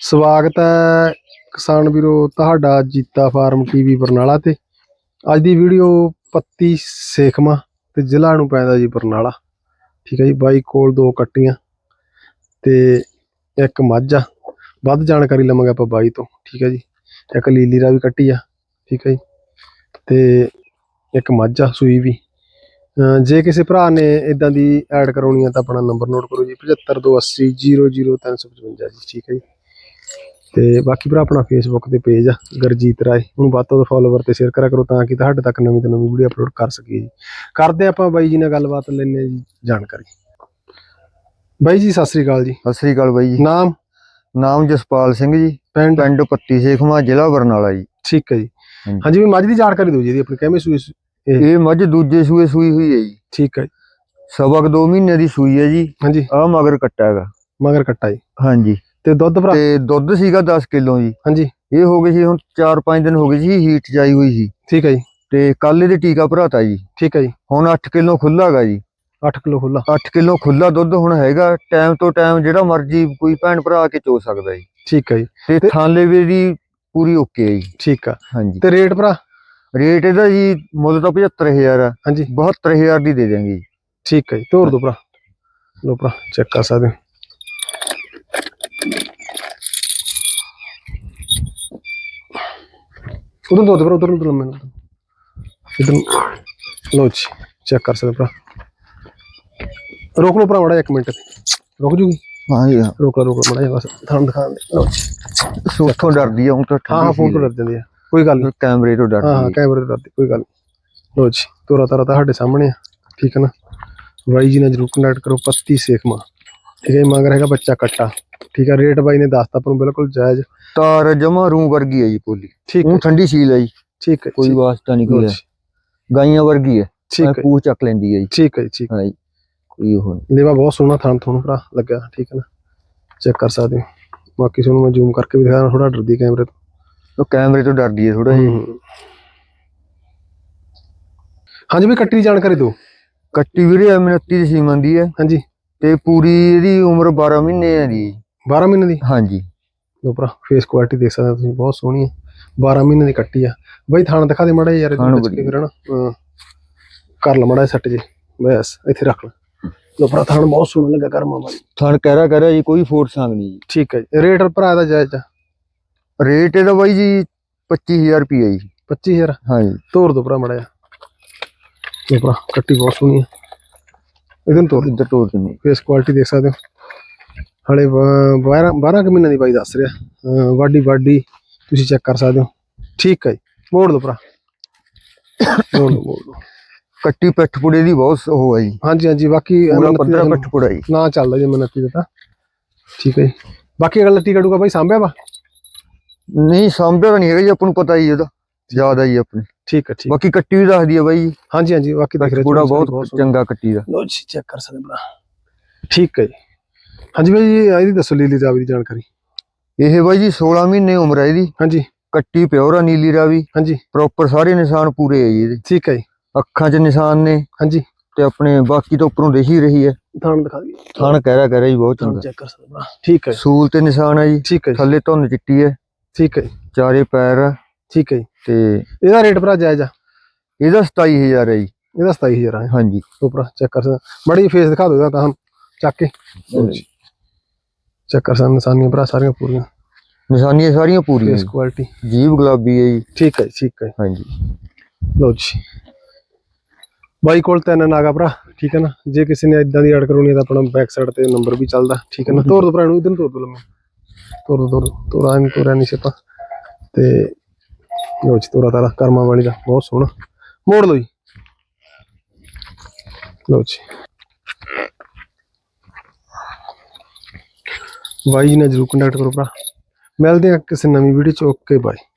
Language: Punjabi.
ਸਵਾਗਤ ਹੈ ਕਿਸਾਨ ਵੀਰੋ, ਤੁਹਾਡਾ ਜੀਤਾ ਫਾਰਮ ਟੀਵੀ ਬਰਨਾਲਾ ਤੇ। ਅੱਜ ਦੀ ਵੀਡੀਓ ਪੱਤੀ ਸੇਖਮਾ ਤੇ ਜ਼ਿਲ੍ਹਾ ਨੂੰ ਪੈਂਦਾ ਜੀ ਬਰਨਾਲਾ। ਠੀਕ ਹੈ ਜੀ, ਬਾਈ ਕੋਲ ਦੋ ਕੱਟੀਆਂ ਤੇ ਇੱਕ ਮੱਝ ਆ। ਵੱਧ ਜਾਣਕਾਰੀ ਲਵਾਂਗੇ ਆਪਾਂ ਬਾਈ ਤੋਂ, ਠੀਕ ਹੈ ਜੀ। ਇੱਕ ਲੀਲੀ ਦਾ ਵੀ ਕੱਟੀ ਆ, ਠੀਕ ਹੈ ਜੀ। ਤੇ ਇੱਕ ਮੱਝ ਆ, ਸੂਈ ਵੀ। ਜੇ ਕਿਸੇ ਭਰਾ ਨੇ ਇਦਾਂ ਦੀ ਐਡ ਕਰਾਉਣੀ ਹੈ ਤਾਂ ਆਪਣਾ ਨੰਬਰ ਨੋਟ ਕਰੋ ਜੀ 7528 00355 ਜੀ, ਠੀਕ ਹੈ ਜੀ। ਤੇ ਬਾਕੀ ਭਰਾ ਆਪਣਾ ਫੇਸਬੁੱਕ ਤੇ ਪੇਜ ਆ ਗਰਜੀਤ ਰਾਏ। ਉਹਨੂੰ ਵੱਧ ਤੋਂ ਵੱਧ ਫਾਲੋਵਰ ਤੇ ਸ਼ੇਅਰ ਕਰਿਆ ਕਰੋ ਤਾਂ ਕਿ ਤੁਹਾਡੇ ਤੱਕ ਨਵੀਂ ਤੋਂ ਨਵੀਂ ਵੀਡੀਓ ਅਪਲੋਡ ਕਰ ਸਕੀਏ ਜੀ। ਕਰਦੇ ਆਪਾਂ ਬਾਈ ਜੀ ਨਾਲ ਗੱਲਬਾਤ ਲੈਣੇ ਜੀ ਜਾਣਕਾਰੀ। ਬਾਈ ਜੀ ਸਤਿ ਸ੍ਰੀ ਅਕਾਲ ਜੀ। ਸਤਿ ਸ੍ਰੀ ਅਕਾਲ ਬਾਈ ਜੀ। ਨਾਮ? ਨਾਮ ਜਸਪਾਲ ਸਿੰਘ ਜੀ। ਪਿੰਡ? ਪਿੰਡ ਪੱਤੀ ਸੇਖਵਾ ਜ਼ਿਲ੍ਹਾ ਬਰਨਾਲਾ ਜੀ। ਠੀਕ ਹੈ ਜੀ। ਹਾਂਜੀ। ਵੀ ਮੱਝ ਦੀ ਜਾਣਕਾਰੀ ਦਿਓ ਜੀ ਇਹਦੀ ਆਪਣੀ ਕਿਵੇਂ ਸੂਈ ਇਹ? ਮੱਝ ਦੂਜੇ ਸੂਏ ਸੂਈ ਹੋਈ ਹੈ ਜੀ। ਠੀਕ ਹੈ ਜੀ। ਸਵਾ ਕੁ ਦੋ ਮਹੀਨੇ ਦੀ ਸੂਈ ਹੈ ਜੀ। ਹਾਂਜੀ। ਆ ਮਗਰ ਕੱਟਾ ਹੈਗਾ। ਮਗਰ ਕੱਟਾ ਜੀ। ਹਾਂਜੀ। ਤੇ ਦੁੱਧ ਭਰਾ? ਤੇ ਦੁੱਧ ਸੀਗਾ 10 ਕਿਲੋ ਜੀ। ਹਾਂਜੀ। ਇਹ ਹੋ ਗਏ ਸੀ ਹੁਣ 4-5 ਦਿਨ ਹੋ ਗਏ ਸੀ ਹੀਟ ਜਾਈ ਹੋਈ ਸੀ। ਠੀਕ ਹੈ ਜੀ। ਤੇ ਕੱਲ ਇਹਦੇ ਟੀਕਾ ਭਰਾਤਾ ਜੀ। ਠੀਕ ਹੈ ਜੀ। ਹੁਣ 8 ਕਿਲੋ ਖੁੱਲਾ ਹੈਗਾ ਜੀ। 8 ਕਿਲੋ ਖੁੱਲਾ 8 ਕਿਲੋ ਖੁੱਲਾ ਦੁੱਧ ਹੁਣ ਹੈਗਾ ਟਾਈਮ ਤੋਂ ਟਾਈਮ ਜਿਹੜਾ ਮਰਜ਼ੀ ਕੋਈ ਭੈਣ ਭਰਾ ਆ ਕੇ ਚੋ ਸਕਦਾ ਜੀ। ਠੀਕ ਹੈ ਜੀ। ਤੇ ਥਾਂਲੇ ਵੀ ਦੀ ਪੂਰੀ ਓਕੇ ਹੈ ਜੀ। ਠੀਕ ਆ। ਹਾਂਜੀ। ਤੇ ਰੇਟ ਭਰਾ? ਰੇਟ ਇਹਦਾ ਜੀ ਮੁੱਲ ਤਾਂ 75000 ਆ। ਹਾਂਜੀ। 72000 ਦੀ ਦੇ ਦਿਆਂਗੇ ਜੀ। ਠੀਕ ਹੈ ਜੀ। ਤੋਰ ਦੋ ਭਰਾ। ਲੋ ਭਰਾ ਚੈੱਕ ਕਰ ਸਕਦੇ ਉਧਰ ਭਰਾ ਉਧਰ ਨੂੰ ਲੰਮੇ ਨੂੰ ਇਧਰ ਲੋ ਜੀ ਚੈੱਕ ਕਰ ਸਕਦੇ ਹੋ ਭਰਾ। ਰੋਕ ਲੋ ਭਰਾ ਮੜਾ ਇੱਕ ਮਿੰਟ। ਰੁਕ ਜੂਗੀ? ਹਾਂ ਜੀ ਰੋਕ ਲਓ, ਰੋਕ ਲਓ ਮੜਾ ਬਸ। ਤੁਹਾਨੂੰ ਦਿਖਾਣ ਦੇ ਲਓ ਜੀ। ਸੋਥੋਂ ਡਰਦੀ ਆ ਹੁਣ ਤਾਂ ਹਾਂ ਹਾਂ ਫੋਨ ਤੋਂ ਡਰ ਜਾਂਦੀ ਆ। ਕੋਈ ਗੱਲ ਨਹੀਂ। ਕੈਮਰੇ ਤੋਂ ਹਾਂ ਹਾਂ ਡਰਦੀ ਕੈਮਰੇ ਤੋਂ ਡਰਦੀ ਕੋਈ ਗੱਲ ਲੋ ਜੀ ਤੋਰਾ ਤਾਰਾ ਤੁਹਾਡੇ ਸਾਹਮਣੇ ਆ। ਠੀਕ ਹੈ ਨਾ? ਬਾਈ ਜੀ ਨਾਲ ਜਰੂਰ ਕੰਟੈਕਟ ਕਰੋ ਪੱਤੀ ਸੇਖਮਾ ਠੀਕ ਹੈ ਮੰਗ ਹੈਗਾ ਬੱਚਾ ਕੱਟਾ। ਠੀਕ ਹੈ ਰੇਟ ਬਾਈ ਨੇ ਦੱਸਤਾ ਆਪਾਂ ਨੂੰ ਬਿਲਕੁਲ ਜਾਇਜ਼। ਤਾਰ ਜਮਾ ਰੂ ਵਰਗੀ ਹੈ ਜੀ ਪੋਲੀ। ਠੀਕ ਹੈ। ਠੰਡੀ ਸੀਲ ਹੈ ਜੀ। ਠੀਕ ਹੈ ਕੋਈ ਵਾਸਤਾ ਨਹੀਂ ਕੋਈ। ਗਾਈਆਂ ਵਰਗੀ ਹੈ। ਠੀਕ ਹੈ। ਪੂਛ ਚੱਕ ਲੈਂਦੀ ਹੈ ਜੀ। ਠੀਕ ਹੈ ਠੀਕ। ਹਾਂ ਕੋਈ ਉਹ ਲੇਵਾ ਬਹੁਤ ਸੋਹਣਾ ਥਾਂ ਤੁਹਾਨੂੰ ਭਰਾ ਲੱਗਾ ਠੀਕ ਹੈ ਨਾ। ਚੈੱਕ ਕਰ ਸਕਦੇ ਹੋ। ਬਾਕੀ ਤੁਹਾਨੂੰ ਮੈਂ ਜ਼ੂਮ ਕਰਕੇ ਵੀ ਦਿਖਾਣਾ ਥੋੜਾ ਡਰਦੀ ਕੈਮਰੇ ਤੋਂ। ਉਹ ਕੈਮਰੇ ਤੋਂ ਡਰਦੀ ਹੈ ਥੋੜਾ ਜਿਹਾ। ਹਾਂਜੀ ਵੀ ਕੱਟੀ ਜਾਣਕਾਰੀ ਦਿਓ। ਕੱਟੀ ਵੀਰੇ ਐਮਨਤੀ ਦੀ ਸੀਮਨ ਦੀ ਹੈ। ਹਾਂਜੀ। ਤੇ ਪੂਰੀ ਇਹਦੀ ਉਮਰ 12 ਮਹੀਨੇ ਹੈ ਜੀ। 12 ਮਹੀਨੇ ਦੀ? ਹਾਂਜੀ। ਲੋ ਭਰਾ ਫੇਸ ਕੁਆਲਿਟੀ ਦੇਖ ਸਕਦੇ ਹੋ ਤੁਸੀਂ ਬਹੁਤ ਸੋਹਣੀ ਹੈ 12 ਮਹੀਨੇ ਦੀ ਕੱਟੀ ਆ। ਬਈ ਥਾਣ ਦਿਖਾ ਦੇ ਮੜਾ ਯਾਰ ਇਹਦੇ ਵਿੱਚ ਹਨਾ ਹਾਂ। ਕਰ ਲ ਮੜਾ ਸੱਟ ਜੇ। ਬਸ ਇੱਥੇ ਰੱਖ ਲੈ। ਲੋ ਭਰਾ ਥਾਣ ਬਹੁਤ ਸੋਹਣਾ ਲੱਗਾ ਕਰਮਾ ਬਾਈ। ਥਣ ਕਹਿਰਾ ਕਹਿਰਾ ਜੀ ਕੋਈ ਫੋਰਸ ਸੰਗ ਨਹੀਂ ਜੀ। ਠੀਕ ਹੈ ਜੀ। ਰੇਟ ਭਰਾ ਦਾ ਜਾਇਜ਼ ਆ? ਰੇਟ ਇਹਦਾ ਬਾਈ ਜੀ 25000 ਰੁਪਏ ਜੀ। 25000 ਹਾਂਜੀ। ਤੋਰ ਦੋ ਭਰਾ ਮੜਾ ਜਾ ਲੋ ਭਰਾ ਕੱਟੀ ਬਹੁਤ ਸੋਹਣੀ ਹੈ ਇਹਦੇ ਤੋਰ ਇੱਧਰ ਤੋੜ ਦਿੰਦੇ। ਫੇਸ ਕੁਆਲਿਟੀ ਦੇਖ ਸਕਦੇ ਹੋ। ਹਲੇ 12 12 ਕੁ ਮਹੀਨੇ ਦੀ ਬਾਈ ਦੱਸ ਰਿਹਾ। ਵਾਢੀ ਵਾਢੀ ਤੁਸੀਂ ਚੈੱਕ ਕਰ ਸਕਦੇ ਹੋ। ਠੀਕ ਹੈ ਜੀ। ਮੋੜ ਦੋ ਭਰਾ। ਮੋੜ ਦੋ ਮੋੜ ਦੋ ਕੱਟੀ ਪਿੱਠ ਪੁੜੇ ਦੀ ਬਹੁਤ ਉਹ ਹੈ ਜੀ। ਹਾਂਜੀ ਹਾਂਜੀ ਬਾਕੀ ਪੱਧਰਾ ਦਾ ਪਿੱਠ ਪੁੜਾ ਜੀ। ਨਾ ਚੱਲਦਾ ਜੀ ਮਨਤੀ ਦਾ ਤਾਂ। ਠੀਕ ਹੈ ਜੀ। ਬਾਕੀ ਅਗਲਾ ਲੱਟੀ ਕੱਢੂਗਾ ਬਾਈ ਸਾਂਭਿਆ ਵਾ? ਨਹੀਂ ਸਾਂਭਿਆ ਤਾਂ ਨਹੀਂ ਹੈਗਾ ਜੀ ਆਪਾਂ ਨੂੰ ਪਤਾ ਹੀ ਉਹਦਾ। ਜ਼ਿਆਦਾ ਹੀ ਆਪਣੇ। ਠੀਕ ਹੈ ਠੀਕ ਬਾਕੀ ਕੱਟੀ ਵੀ ਦੱਸਦੀ ਹੈ ਬਾਈ। ਜੀ ਹਾਂਜੀ ਹਾਂਜੀ ਬਾਕੀ ਦੇਖ ਰਹੇ ਪੂੜਾ ਬਹੁਤ ਚੰਗਾ ਕੱਟੀ ਦਾ। ਲੋ ਜੀ ਚੈੱਕ ਕਰ ਸਕਦੇ ਭਰਾ। ਠੀਕ ਹੈ ਜੀ। ਹਾਂਜੀ ਬਾਈ ਜੀ ਇਹਦੀ ਦੱਸੋ ਲੀਲੀ ਰਾਵੀ ਦੀ ਜਾਣਕਾਰੀ। ਇਹ ਬਾਈ ਜੀ 16 ਮਹੀਨੇ ਉਮਰ ਹੈ ਇਹਦੀ। ਹਾਂਜੀ। ਕੱਟੀ ਪਿਓਰ ਆ ਨੀਲੀ ਰਾਵੀ। ਹਾਂਜੀ। ਪ੍ਰੋਪਰ ਸਾਰੇ ਨਿਸ਼ਾਨ ਪੂਰੇ ਹੈ ਜੀ ਇਹਦੇ। ਠੀਕ ਹੈ ਜੀ। ਅੱਖਾਂ 'ਚ ਨਿਸ਼ਾਨ ਨੇ ਹਾਂਜੀ। ਤੇ ਆਪਣੇ ਬਾਕੀ ਤੋਂ ਉੱਪਰੋਂ ਦਿਖ ਹੀ ਰਹੀ ਹੈ। ਥਾਣ ਦਿਖਾ ਦਈਏ। ਥਣ ਕਹਿਰਾ ਕਹਿਰਾ ਜੀ ਬਹੁਤ ਚੰਗਾ। ਚੈੱਕ ਕਰ ਸਕਦੇ ਠੀਕ ਹੈ ਸੂਲ ਤੇ ਨਿਸ਼ਾਨ ਹੈ ਜੀ। ਠੀਕ ਹੈ ਜੀ, ਥੱਲੇ ਧੁੰਨ ਚਿੱਟੀ ਹੈ। ਠੀਕ ਹੈ ਚਾਰੇ ਪੈਰ ਆ। ਠੀਕ ਹੈ ਜੀ। ਤੇ ਇਹਦਾ ਰੇਟ ਭਰਾ ਜਾਇਜ਼ ਆ। ਇਹਦਾ 27000 ਹੈ ਜੀ। ਇਹਦਾ 27000 ਆ। ਹਾਂਜੀ। ਉਹ ਭਰਾ ਚੈੱਕ ਕਰ ਸਕਦੇ। ਮੜੀ ਫੇਸ ਦਿਖਾ ਇਹਦਾ ਤਾਂ ਹਮ ਚੱਕ ਕੇ। ਚੈੱਕ ਕਰ ਸਕਦੇ ਨਿਸ਼ਾਨੀਆਂ ਭਰਾ ਸਾਰੀਆਂ ਪੂਰੀਆਂ। ਨਿਸ਼ਾਨੀਆਂ ਸਾਰੀਆਂ ਪੂਰੀਆਂ ਫੇਸ ਕੁਆਲਿਟੀ ਜੀਭ ਗੁਲਾਬੀ ਹੈ ਜੀ। ਠੀਕ ਹੈ ਜੀ, ਠੀਕ ਹੈ। ਹਾਂਜੀ। ਲਓ ਜੀ। ਬਾਈ ਕੋਲ ਤਿੰਨ ਨਾਗਾ ਭਰਾ ਠੀਕ ਹੈ ਨਾ? ਜੇ ਕਿਸੇ ਨੇ ਇਦਾਂ ਦੀ ਐਡ ਕਰਾਉਣੀ ਹੈ ਤਾਂ ਆਪਣਾ ਬੈਕ ਸਾਈਡ ਤੇ ਨੰਬਰ ਵੀ ਚੱਲਦਾ ਠੀਕ ਹੈ ਨਾ? ਤੋਰ ਦੋ ਭਰਾ ਨੂੰ ਇਧਰ ਤੋਰ ਦੋ ਲੰਮੇ। ਤੋਰ ਦੋ ਤੋਰ ਦੋ। ਤੋਰਾ ਨਹੀਂ ਤੋਰਾ ਨਹੀਂ ਸਿਪਾ ਤੇ ਲਓ ਜੀ ਤੋਰਾ ਤਾਰਾ ਕਰਮਾ ਵਾਲੀ ਦਾ, ਬਹੁਤ ਸੋਹਣਾ। ਮੋੜ ਲੋ ਜੀ। ਲਓ ਜੀ। ਬਾਈ ਜੀ ਨਾਲ ਜਰੂਰ ਕੰਟੈਕਟ ਕਰੋ ਭਰਾ। ਮਿਲਦੇ ਆ ਕਿਸੇ ਨਵੀਂ ਵੀਡੀਓ ਚ। Okay, bye.